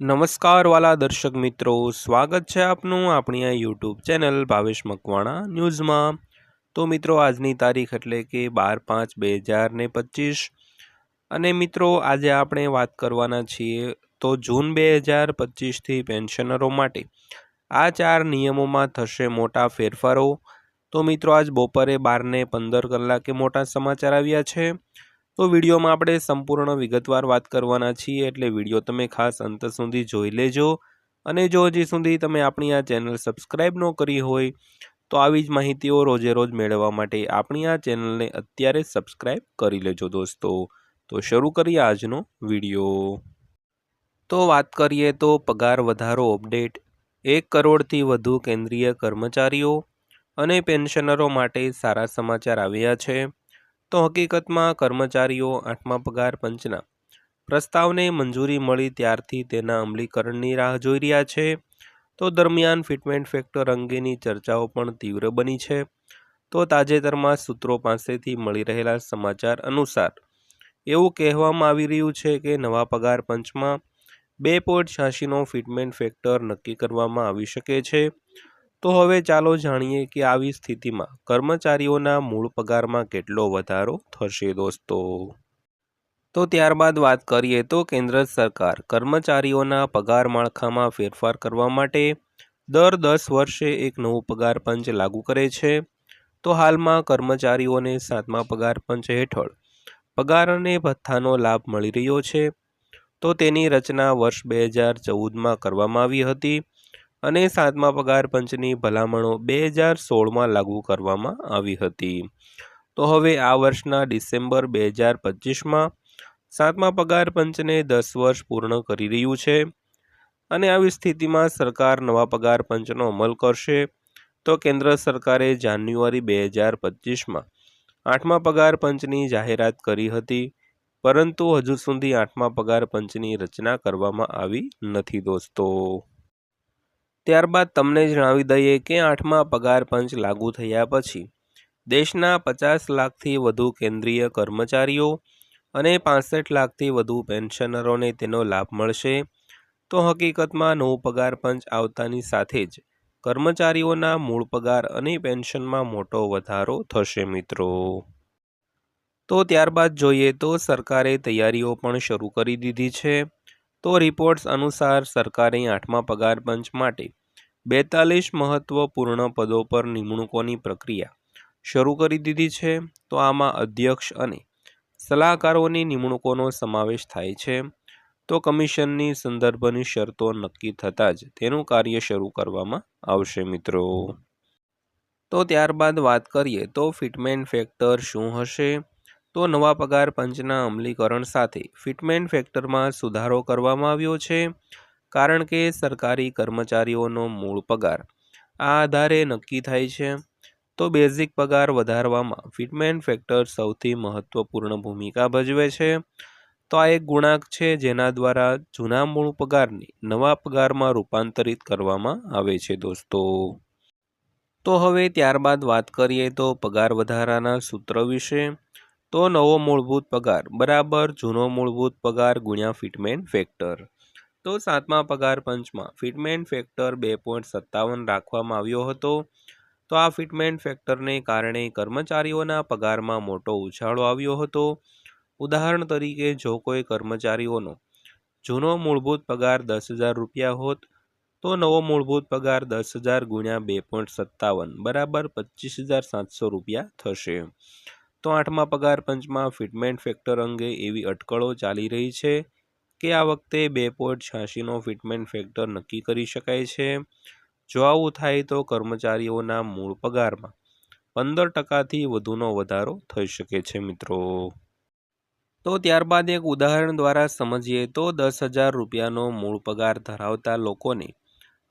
નમસ્કાર વાલા દર્શક મિત્રો, સ્વાગત છે આપનું આપણી આ યુટ્યુબ ચેનલ ભાવેશ મકવાણા ન્યૂઝમાં. તો મિત્રો, આજની તારીખ એટલે કે બાર પાંચ બે હજાર ને પચીસ. અને મિત્રો, આજે આપણે વાત કરવાના છીએ તો જૂન બે હજાર પચીસથી પેન્શનરો માટે. આ ચાર નિયમોમાં થશે મોટા ફેરફારો. તો મિત્રો, આજ બપોરે બારને પંદર કલાકે મોટા સમાચાર આવ્યા છે. તો વિડીયોમાં આપણે સંપૂર્ણ વિગતવાર વાત કરવાના છીએ, એટલે વીડિયો તમે ખાસ અંત સુધી જોઈ લેજો. અને જો હજી સુધી તમે આપણી આ ચેનલ સબસ્ક્રાઈબ ન કરી હોય, તો આવી જ માહિતીઓ રોજે રોજ મેળવવા માટે આપણી આ ચેનલને અત્યારે સબસ્ક્રાઈબ કરી લેજો દોસ્તો. તો શરૂ કરીએ આજનો વીડિયો. તો વાત કરીએ તો પગાર વધારો અપડેટ. એક કરોડથી વધુ કેન્દ્રીય કર્મચારીઓ અને પેન્શનરો માટે સારા સમાચાર આવ્યા છે. તો હકીકતમાં કર્મચારીઓ આઠમા પગાર પંચના પ્રસ્તાવને મંજૂરી મળી ત્યારથી તેના અમલીકરણની રાહ જોઈ રહ્યા છે. તો દરમિયાન ફિટમેન્ટ ફેક્ટર અંગેની ચર્ચાઓ પણ તીવ્ર બની છે. તો તાજેતરમાં સૂત્રો પાસેથી મળી રહેલા સમાચાર અનુસાર એવું કહેવામાં આવી રહ્યું છે કે નવા પગાર પંચમાં બે પોઈન્ટ છ્યાસીનો ફિટમેન્ટ ફેક્ટર નક્કી કરવામાં આવી શકે છે. તો હવે ચાલો જાણીએ કે આવી સ્થિતિમાં કર્મચારીઓના મૂળ પગારમાં કેટલો વધારો થશે દોસ્તો. તો ત્યારબાદ વાત કરીએ તો કેન્દ્ર સરકાર કર્મચારીઓના પગાર માળખામાં ફેરફાર કરવા માટે દર દસ વર્ષે એક નવું પગાર પંચ લાગુ કરે છે. તો હાલમાં કર્મચારીઓને સાતમા પગાર પંચ હેઠળ પગાર અને ભથ્થાનો લાભ મળી રહ્યો છે. તો તેની રચના વર્ષ બે હજાર ચૌદમાં કરવામાં આવી હતી. અને સાતમા પગાર પંચની ભલામણો બે હજાર સોળમાં લાગુ કરવામાં આવી હતી. તો હવે આ વર્ષના ડિસેમ્બર બે હજાર પચીસમાં સાતમા પગાર પંચને દસ વર્ષ પૂર્ણ કરી રહ્યું છે અને આવી સ્થિતિમાં સરકાર નવા પગાર પંચનો અમલ કરશે. તો કેન્દ્ર સરકારે જાન્યુઆરી બે હજાર પચીસમાં આઠમા પગાર પંચની જાહેરાત કરી હતી, પરંતુ હજુ સુધી આઠમા પગાર પંચની રચના કરવામાં આવી નથી દોસ્તો. ત્યારબાદ તમને જણાવી દઈએ કે આઠમા પગાર પંચ લાગુ થયા પછી દેશના પચાસ લાખથી વધુ કેન્દ્રીય કર્મચારીઓ અને પાસઠ લાખથી વધુ પેન્શનરોને તેનો લાભ મળશે. તો હકીકતમાં નવું પગાર પંચ આવતાની સાથે જ કર્મચારીઓના મૂળ પગાર અને પેન્શનમાં મોટો વધારો થશે મિત્રો. તો ત્યારબાદ જોઈએ તો સરકારે તૈયારીઓ પણ શરૂ કરી દીધી છે. તો રિપોર્ટ્સ અનુસાર સરકારે આઠમા પગાર પંચ માટે બેતાલીસ મહત્વપૂર્ણ પદો પર નિમણૂકોની પ્રક્રિયા શરૂ કરી દીધી છે. તો આમાં અધ્યક્ષ અને સલાહકારોની નિમણૂકોનો સમાવેશ થાય છે. તો કમિશનની સંદર્ભની શરતો નક્કી થતાં જ તેનું કાર્ય શરૂ કરવામાં આવશે મિત્રો. તો ત્યારબાદ વાત કરીએ તો ફિટમેન ફેક્ટર શું હશે? તો નવા પગાર પંચના અમલીકરણ સાથે ફિટમેન્ટ ફેક્ટરમાં સુધારો કરવામાં આવ્યો છે, કારણ કે સરકારી કર્મચારીઓનો મૂળ પગાર આ આધારે નક્કી થાય છે. તો બેઝિક પગાર વધારવામાં ફિટમેન્ટ ફેક્ટર સૌથી મહત્વપૂર્ણ ભૂમિકા ભજવે છે. તો આ એક ગુણાંક છે જેના દ્વારા જૂના મૂળ પગારની નવા પગારમાં રૂપાંતરિત કરવામાં આવે છે દોસ્તો. તો હવે ત્યારબાદ વાત કરીએ તો પગાર વધારાના સૂત્ર વિશે. તો નવો મૂળભૂત પગાર, બરાબર? જૂનો મૂળભૂત પગાર ગુણ્યા ફિટમેન્ટ ફેક્ટર. તો સાતમા પગાર પંચમાં ફિટમેન્ટ ફેક્ટર બે પોઈન્ટ સત્તાવન રાખવામાં આવ્યો હતો. તો આ ફિટમેન્ટ ફેક્ટરને કારણે કર્મચારીઓના પગારમાં મોટો ઉછાળો આવ્યો હતો. ઉદાહરણ તરીકે, જો કોઈ કર્મચારીઓનો જૂનો મૂળભૂત પગાર દસ હજાર રૂપિયા હોત, તો નવો મૂળભૂત પગાર દસ હજાર ગુણ્યા બે પોઈન્ટ સત્તાવન, બરાબર પચીસ હજાર સાતસો રૂપિયા થશે. તો આઠમા પગાર પંચમાં ફિટમેન્ટ ફેક્ટર અંગે એવી અટકળો ચાલી રહી છે કે આ વખતે બે પોઈન્ટ છ્યાસીનો ફિટમેન્ટ ફેક્ટર નક્કી કરી શકાય છે. જો આવું થાય તો કર્મચારીઓના મૂળ પગારમાં પંદર ટકાથી વધુનો વધારો થઈ શકે છે મિત્રો. તો ત્યારબાદ એક ઉદાહરણ દ્વારા સમજીએ તો દસ હજાર રૂપિયાનો મૂળ પગાર ધરાવતા લોકોને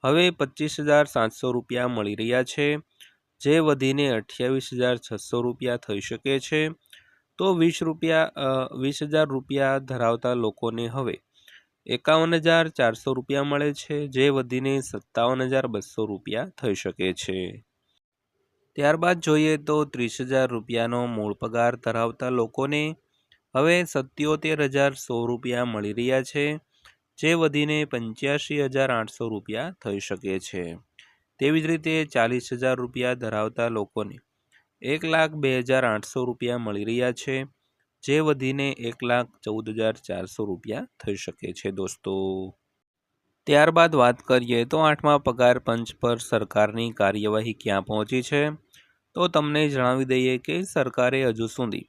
હવે પચીસ હજાર સાતસો રૂપિયા મળી રહ્યા છે. જે વધીને અઠ્યાવીસ હજાર છસો રૂપિયા થઈ શકે છે, તો વીસ રૂપિયા વીસ હજાર રૂપિયા ધરાવતા લોકોને હવે એકાવન હજાર ચારસો રૂપિયા મળે છે, જે વધીને સત્તાવન હજાર બસો રૂપિયા થઈ શકે છે. ત્યારબાદ જોઈએ તો ત્રીસ હજાર રૂપિયાનો મૂળ પગાર ધરાવતા લોકોને હવે સત્યોતેર હજાર સો રૂપિયા મળી રહ્યા છે, જે વધીને પંચ્યાસી હજાર આઠસો રૂપિયા થઈ શકે છે. તેવી જ રીતે ચાલીસ હજાર રૂપિયા ધરાવતા લોકોને એક લાખ બે હજાર આઠસો રૂપિયા મળી રહ્યા છે, જે વધીને એક લાખ ચૌદ હજાર ચારસો રૂપિયા થઈ શકે છે દોસ્તો. ત્યારબાદ વાત કરીએ તો આઠમા પગાર પંચ પર સરકારની કાર્યવાહી ક્યાં પહોંચી છે? તો તમને જણાવી દઈએ કે સરકારે હજુ સુધી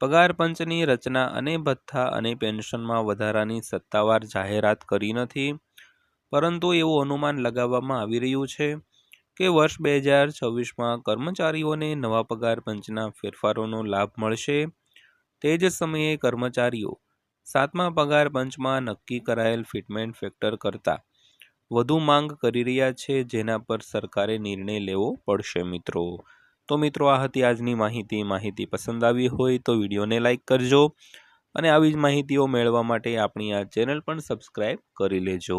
પગાર પંચની રચના અને ભથ્થા અને પેન્શનમાં વધારાની સત્તાવાર જાહેરાત કરી નથી. પરંતુ એવું અનુમાન લગાવવામાં આવી રહ્યું છે કે વર્ષ બે હજાર છવ્વીસમાં કર્મચારીઓને નવા પગાર પંચના ફેરફારોનો લાભ મળશે. તે જ સમયે કર્મચારીઓ સાતમા પગાર પંચમાં નક્કી કરાયેલ ફિટમેન્ટ ફેક્ટર કરતાં વધુ માંગ કરી રહ્યા છે, જેના પર સરકારે નિર્ણય લેવો પડશે મિત્રો. તો મિત્રો, આ હતી આજની માહિતી. માહિતી પસંદ આવી હોય તો વિડીયોને લાઇક કરજો અને આવી જ માહિતીઓ મેળવવા માટે આપણી આ ચેનલ પણ સબસ્ક્રાઈબ કરી લેજો.